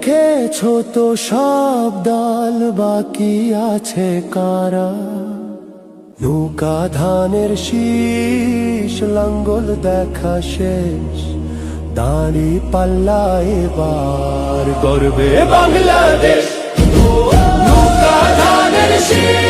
দেখেছ তো সব দল বাকি আছে কারা? নৌকা ধানের শীষ, লঙ্গল দেখা শেষ। দাঁড়ি পাল্লা এবার গর্বে বাংলাদেশ। নৌকা ধানের শীষ